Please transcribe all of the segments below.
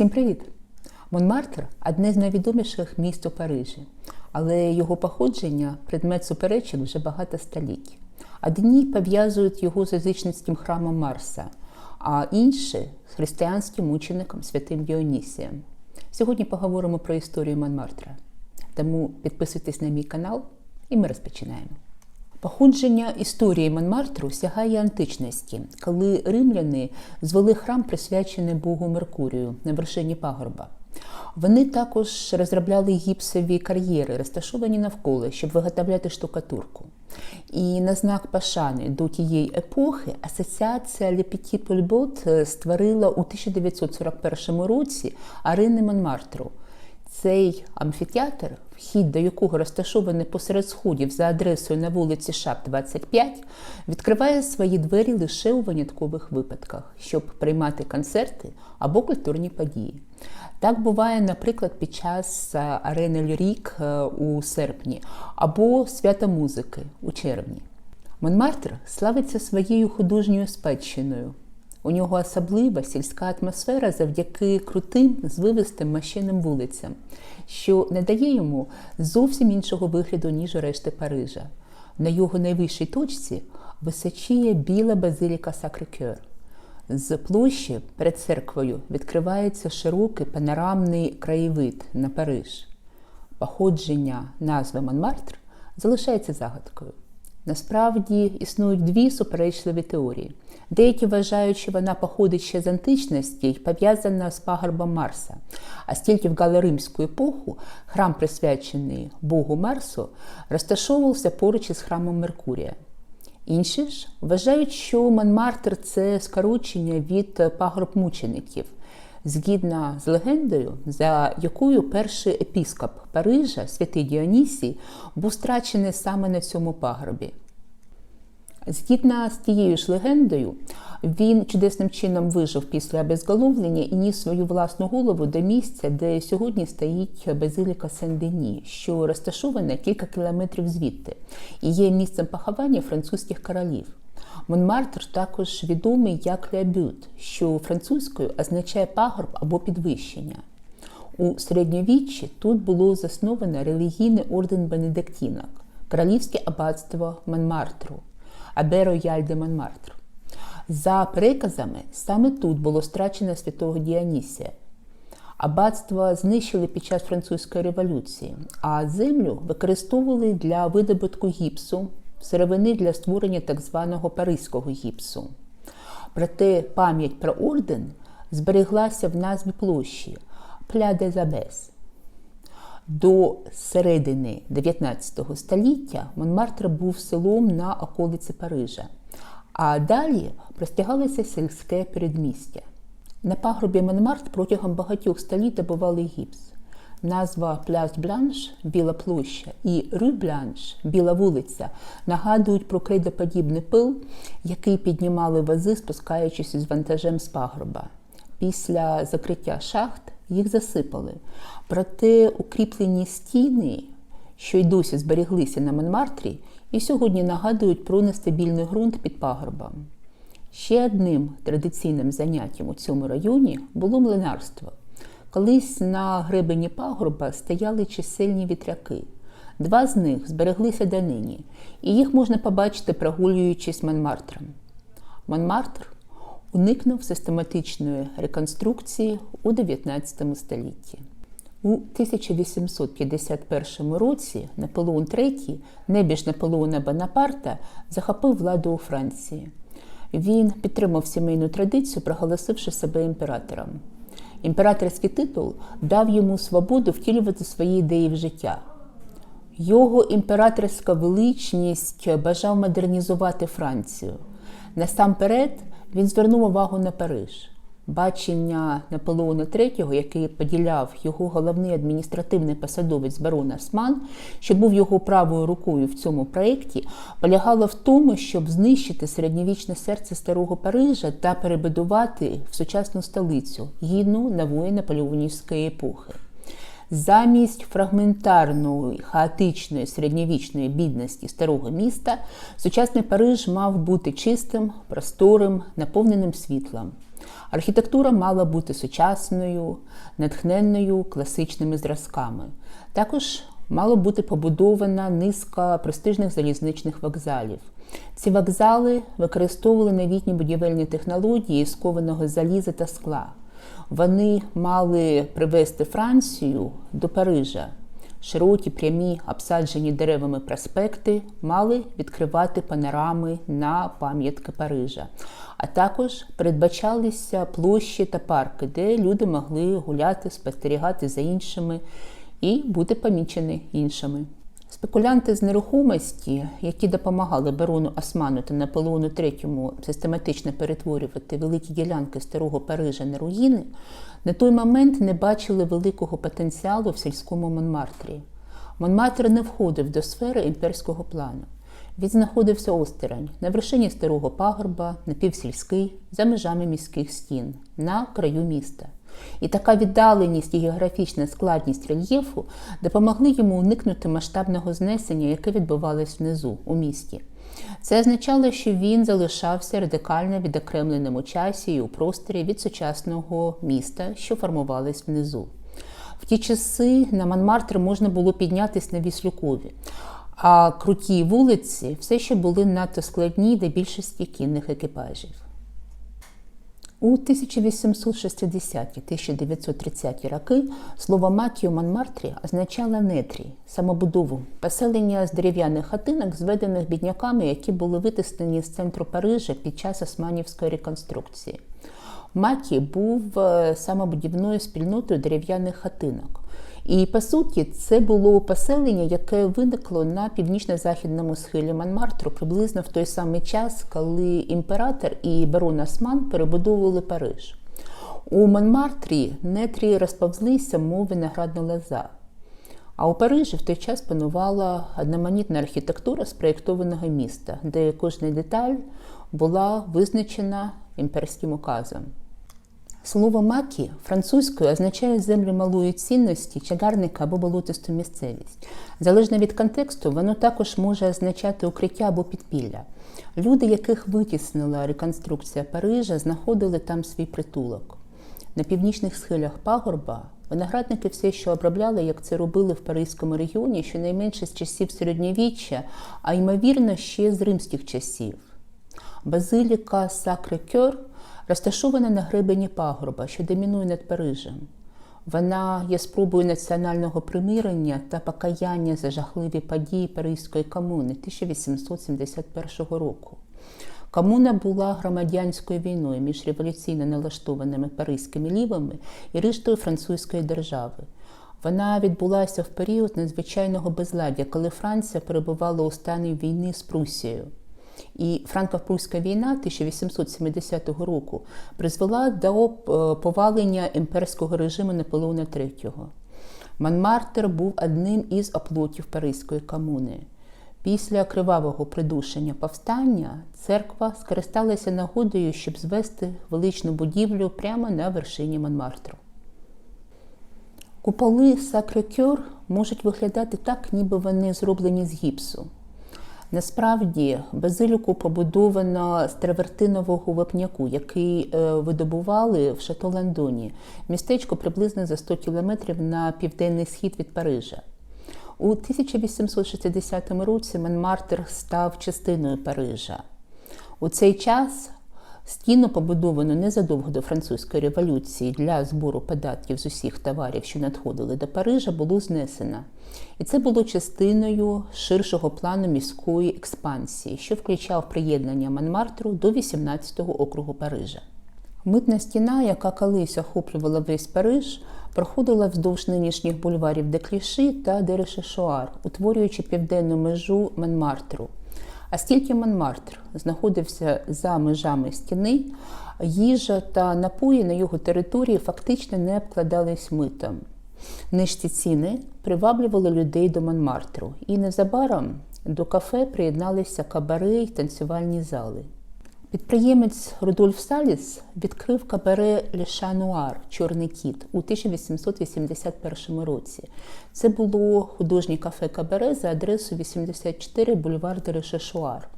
Всім привіт! Монмартр одне з найвідоміших міст у Парижі, але його походження предмет суперечок вже багато століть. Одні пов'язують його з язичницьким храмом Марса, а інші з християнським мучеником святим Діонісієм. Сьогодні поговоримо про історію Монмартра. Тому підписуйтесь на мій канал і ми розпочинаємо. Походження історії Монмартру сягає античності, коли римляни звели храм, присвячений Богу Меркурію на вершині пагорба. Вони також розробляли гіпсові кар'єри, розташовані навколо, щоб виготовляти штукатурку. І на знак пошани до тієї епохи асоціація Le Petit Paul створила у 1941 році арени Монмартру. Цей амфітеатр, вхід до якого розташований посеред сходів за адресою на вулиці Шап 25, відкриває свої двері лише у виняткових випадках, щоб приймати концерти або культурні події. Так буває, наприклад, під час арени Лірік у серпні або свята музики у червні. Монмартр славиться своєю художньою спадщиною. У нього особлива сільська атмосфера завдяки крутим, звивистим мощеним вулицям, що не дає йому зовсім іншого вигляду, ніж решти Парижа. На його найвищій точці височіє біла базиліка Сакрикер. З площі перед церквою відкривається широкий панорамний краєвид на Париж. Походження назви Монмартр залишається загадкою. Насправді існують дві суперечливі теорії. Деякі вважають, що вона походить ще з античності і пов'язана з пагорбом Марса. А стільки в галеримську епоху храм, присвячений Богу Марсу, розташовувався поруч із храмом Меркурія. Інші ж вважають, що Монмартр це скорочення від пагорб мучеників, згідно з легендою, за якою перший епіскоп Парижа, святий Діонісій, був страчений саме на цьому пагорбі. Згідно з тією ж легендою, він чудесним чином вижив після обезголовлення і ніс свою власну голову до місця, де сьогодні стоїть базиліка Сен-Дені, що розташована кілька кілометрів звідти, і є місцем поховання французьких королів. Монмартр також відомий як Лябют, що французькою означає пагорб або підвищення. У середньовіччі тут було засновано релігійний орден Бенедиктінок, королівське аббатство Монмартру. Абе Рояль де Монмартр. За переказами, саме тут було страчено святого Діонісія. Аббатство знищили під час французької революції, а землю використовували для видобутку гіпсу, сировини для створення так званого паризького гіпсу. Проте пам'ять про орден збереглася в назві площі Пля де Забес. До середини 19 століття Монмартр був селом на околиці Парижа, а далі простягалося сільське передмістя. На пагорбі Монмартр протягом багатьох століть добували гіпс. Назва Пляж Бланш Біла площа і Рю Бланш Біла вулиця нагадують про крейдоподібний пил, який піднімали вози, спускаючись із вантажем з пагорба. Після закриття шахт їх засипали. Проте укріплені стіни, що й досі зберіглися на Монмартрі, і сьогодні нагадують про нестабільний ґрунт під пагорбом. Ще одним традиційним заняттям у цьому районі було млинарство. Колись на гребені пагорба стояли чисельні вітряки. Два з них збереглися донині, і їх можна побачити, прогулюючись Монмартром. Монмартр уникнув систематичної реконструкції у 19 столітті. У 1851 році Наполеон III, небіж Наполеона Бонапарта, захопив владу у Франції. Він підтримав сімейну традицію, проголосивши себе імператором. Імператорський титул дав йому свободу втілювати свої ідеї в життя. Його імператорська величність бажав модернізувати Францію. Насамперед, він звернув увагу на Париж. Бачення Наполеона III, який поділяв його головний адміністративний посадовець барон Осман, що був його правою рукою в цьому проєкті, полягало в тому, щоб знищити середньовічне серце старого Парижа та перебудувати в сучасну столицю гідну нової наполеонівської епохи. Замість фрагментарної, хаотичної середньовічної бідності старого міста, сучасний Париж мав бути чистим, просторим, наповненим світлом. Архітектура мала бути сучасною, натхненною класичними зразками. Також мало бути побудована низка престижних залізничних вокзалів. Ці вокзали використовували новітні будівельні технології з кованого заліза та скла. Вони мали привести Францію до Парижа. Широкі, прямі, обсаджені деревами проспекти мали відкривати панорами на пам'ятки Парижа, а також передбачалися площі та парки, де люди могли гуляти, спостерігати за іншими і бути помічені іншими. Спекулянти з нерухомості, які допомагали барону Осману та Наполеону III систематично перетворювати великі ділянки старого Парижа на руїни, на той момент не бачили великого потенціалу в сільському Монмартрі. Монмартр не входив до сфери імперського плану. Він знаходився осторонь, на вершині старого пагорба, напівсільський, за межами міських стін, на краю міста. І така віддаленість і географічна складність рельєфу допомогли йому уникнути масштабного знесення, яке відбувалось внизу у місті. Це означало, що він залишався радикально відокремленим у часі і у просторі від сучасного міста, що формувалось внизу. В ті часи на Монмартр можна було піднятися на Віслюкові, а круті вулиці все ще були надто складні для більшості кінних екіпажів. У 1860-1930 роки слово матію Монмартрі означало нетрі, самобудову, поселення з дерев'яних хатинок, зведених бідняками, які були витиснені з центру Парижа під час османівської реконструкції. Макі був е, самобудівною спільнотою дерев'яних хатинок. І по суті, це було поселення, яке виникло на північно-західному схилі Монмартру приблизно в той самий час, коли імператор і барон Осман перебудовували Париж. У Монмартрі нетрі розповзлися, мов виноградна лоза. А у Парижі в той час панувала одноманітна архітектура спроєктованого міста, де кожна деталь була визначена імперським указом. Слово макі французькою означає землю малої цінності, чагарника або болотисту місцевість. Залежно від контексту, воно також може означати укриття або підпілля. Люди, яких витіснила реконструкція Парижа, знаходили там свій притулок. На північних схилях пагорба виноградники все ще обробляли, як це робили в Паризькому регіоні, щонайменше з часів середньовіччя, а ймовірно, ще з римських часів. Базиліка Сакре-Кьор розташована на гребені пагорба, що домінує над Парижем. Вона є спробою національного примирення та покаяння за жахливі події Паризької комуни 1871 року. Комуна була громадянською війною між революційно налаштованими паризькими лівими і рештою французької держави. Вона відбулася в період надзвичайного безладдя, коли Франція перебувала у стані війни з Прусією. І Франко-Прусська війна 1870 року призвела до е, повалення імперського режиму Наполеона III. Монмартр був одним із оплотів Паризької комуни. Після кривавого придушення повстання церква скористалася нагодою, щоб звести величну будівлю прямо на вершині Монмартру. Куполи Сакрекюр можуть виглядати так, ніби вони зроблені з гіпсу. Насправді базиліку побудовано з травертинового вапняку, який е, видобували в Шато Ландоні, містечко приблизно за 100 кілометрів на південний схід від Парижа. У 1860 році Монмартр став частиною Парижа. У цей час Стіну побудовано незадовго до французької революції для збору податків з усіх товарів, що надходили до Парижа, було знесено. І це було частиною ширшого плану міської експансії, що включав приєднання Монмартру до 18-го округу Парижа. Митна стіна, яка колись охоплювала весь Париж, проходила вздовж нинішніх бульварів Декліші та Дерешешуар, утворюючи південну межу Монмартру. А стільки Монмартр знаходився за межами стіни, їжа та напої на його території фактично не обкладались митом. Нижчі ціни приваблювали людей до Монмартру, і незабаром до кафе приєдналися кабари й танцювальні зали. Підприємець Рудольф Саліс відкрив кабаре Леша Нуар Чорний кіт у 1881 році. Це було художнє кафе кабаре за адресою 84 бульвар де Решешуар.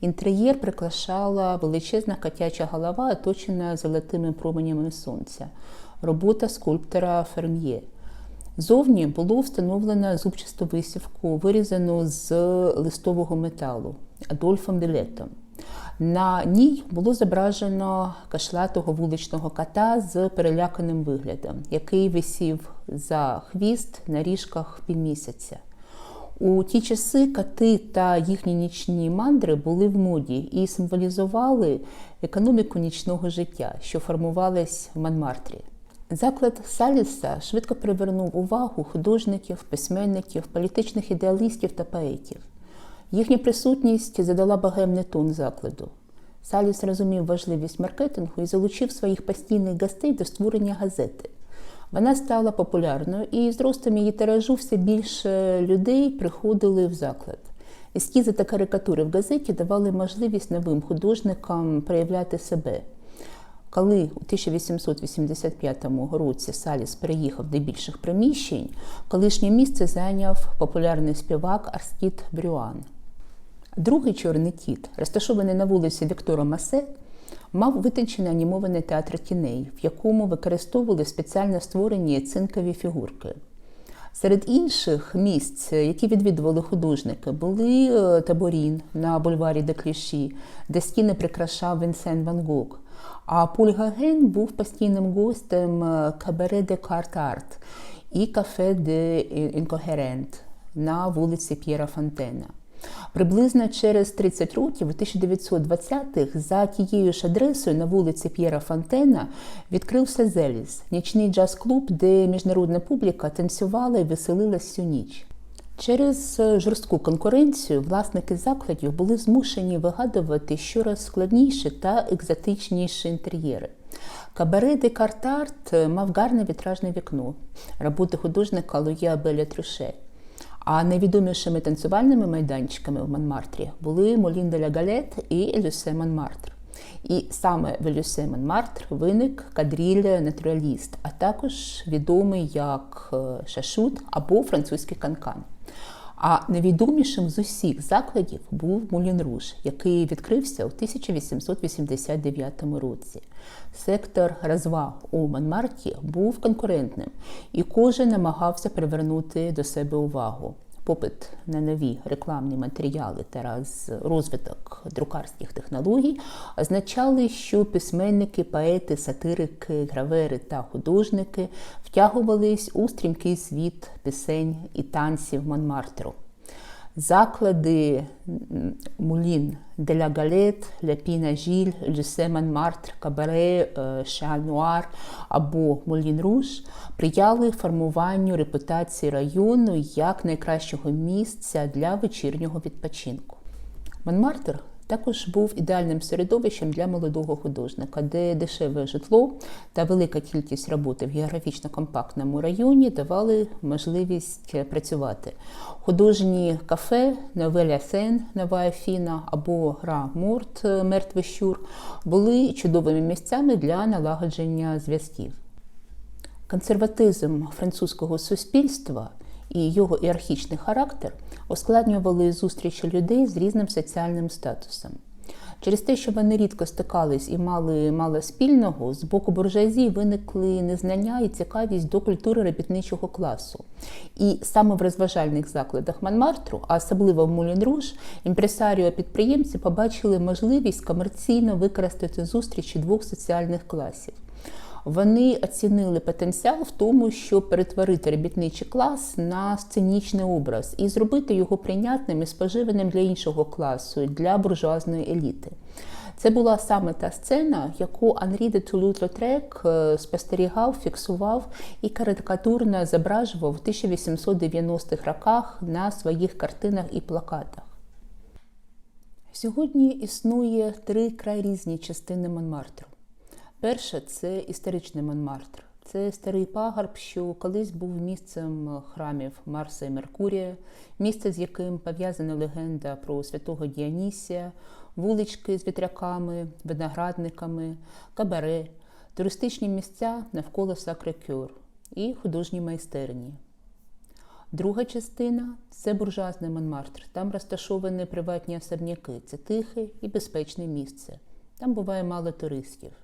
Інтер'єр прикрашала величезна котяча голова, оточена золотими променями сонця. Робота скульптора Ферм'є. Зовні було встановлено зубчасту висівку, вирізану з листового металу Адольфом Білетом. На ній було зображено кашлатого вуличного кота з переляканим виглядом, який висів за хвіст на ріжках півмісяця. У ті часи коти та їхні нічні мандри були в моді і символізували економіку нічного життя, що формувалась в Монмартрі. Заклад Саліса швидко привернув увагу художників, письменників, політичних ідеалістів та поетів. Їхня присутність задала багемний тон закладу. Саліс розумів важливість маркетингу і залучив своїх постійних гостей до створення газети. Вона стала популярною, і з ростом її тиражу все більше людей приходили в заклад. Ескізи та карикатури в газеті давали можливість новим художникам проявляти себе. Коли у 1885 році Саліс переїхав до більших приміщень, колишнє місце зайняв популярний співак Арстід Брюан. Другий чорний кіт, розташований на вулиці Віктора Масе, мав витончений анімований театр тіней, в якому використовували спеціально створені цинкові фігурки. Серед інших місць, які відвідували художники, були таборін на бульварі де Кліші, де стіни прикрашав Вінсен Ван Гог. А Поль Гаген був постійним гостем кабаре де Карт Арт і кафе де Інкогерент на вулиці П'єра Фонтена. Приблизно через 30 років, у 1920-х, за тією ж адресою на вулиці П'єра Фонтена відкрився Зеліс, нічний джаз-клуб, де міжнародна публіка танцювала і веселилась всю ніч. Через жорстку конкуренцію власники закладів були змушені вигадувати щораз складніші та екзотичніші інтер'єри. Кабаре де Картарт мав гарне вітражне вікно, роботи художника Луя Беля Трюше. А найвідомішими танцювальними майданчиками в Монмартрі були Молін де ля Галет і Люсе Монмартр. І саме в Люсе Монмартр виник кадріль натураліст, а також відомий як шашут або французький канкан. А найвідомішим з усіх закладів був Мулін Руж, який відкрився у 1889 році. Сектор розваг у Монмарті був конкурентним, і кожен намагався привернути до себе увагу. Попит на нові рекламні матеріали та розвиток друкарських технологій означали, що письменники, поети, сатирики, гравери та художники втягувались у стрімкий світ пісень і танців Монмартру. Заклади Мулін, Деля Галет, Лепіна Жіль, Люсе Мартр, Кабаре, Шануар або Мулін Руж прияли формуванню репутації району як найкращого місця для вечірнього відпочинку. Монмартр також був ідеальним середовищем для молодого художника, де дешеве житло та велика кількість роботи в географічно компактному районі давали можливість працювати. Художні кафе Новеля Сен, Нова Афіна або Гра Морт Мертвий Щур були чудовими місцями для налагодження зв'язків. Консерватизм французького суспільства і його ієрархічний характер ускладнювали зустрічі людей з різним соціальним статусом. Через те, що вони рідко стикались і мали мало спільного, з боку буржуазії виникли незнання і цікавість до культури робітничого класу. І саме в розважальних закладах Монмартру, а особливо в Мулін Руж, імпресаріо підприємці побачили можливість комерційно використати зустрічі двох соціальних класів. Вони оцінили потенціал в тому, щоб перетворити робітничий клас на сценічний образ і зробити його прийнятним і споживаним для іншого класу, для буржуазної еліти. Це була саме та сцена, яку Анрі де Тулут-Лотрек спостерігав, фіксував і карикатурно зображував у 1890-х роках на своїх картинах і плакатах. Сьогодні існує три край різні частини Монмартру. Перша це історичний Монмартр, Це старий пагорб, що колись був місцем храмів Марса і Меркурія, місце, з яким пов'язана легенда про святого Діанісія, вулички з вітряками, виноградниками, кабаре, туристичні місця навколо Сакрекюр і художні майстерні. Друга частина це буржуазний Монмартр. Там розташовані приватні особняки. Це тихе і безпечне місце. Там буває мало туристів.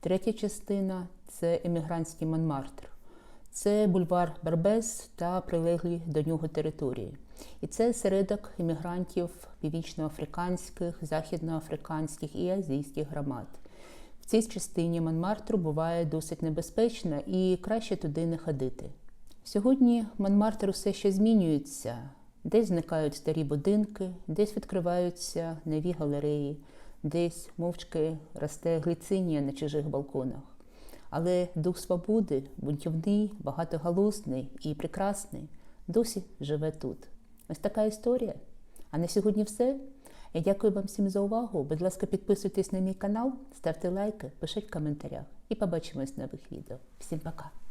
Третя частина це емігрантський Монмартр. Це бульвар Барбес та прилеглі до нього території. І це середок іммігрантів північноафриканських, західноафриканських і азійських громад. В цій частині Монмартру буває досить небезпечно і краще туди не ходити. Сьогодні Монмартр усе ще змінюється. Десь зникають старі будинки, десь відкриваються нові галереї, десь мовчки росте гліцинія на чужих балконах. Але дух свободи, бунтівний, багатоголосний і прекрасний, досі живе тут. Ось така історія. А на сьогодні все. Я дякую вам всім за увагу. Будь ласка, підписуйтесь на мій канал, ставте лайки, пишіть в коментарях і побачимось в нових відео. Всім пока!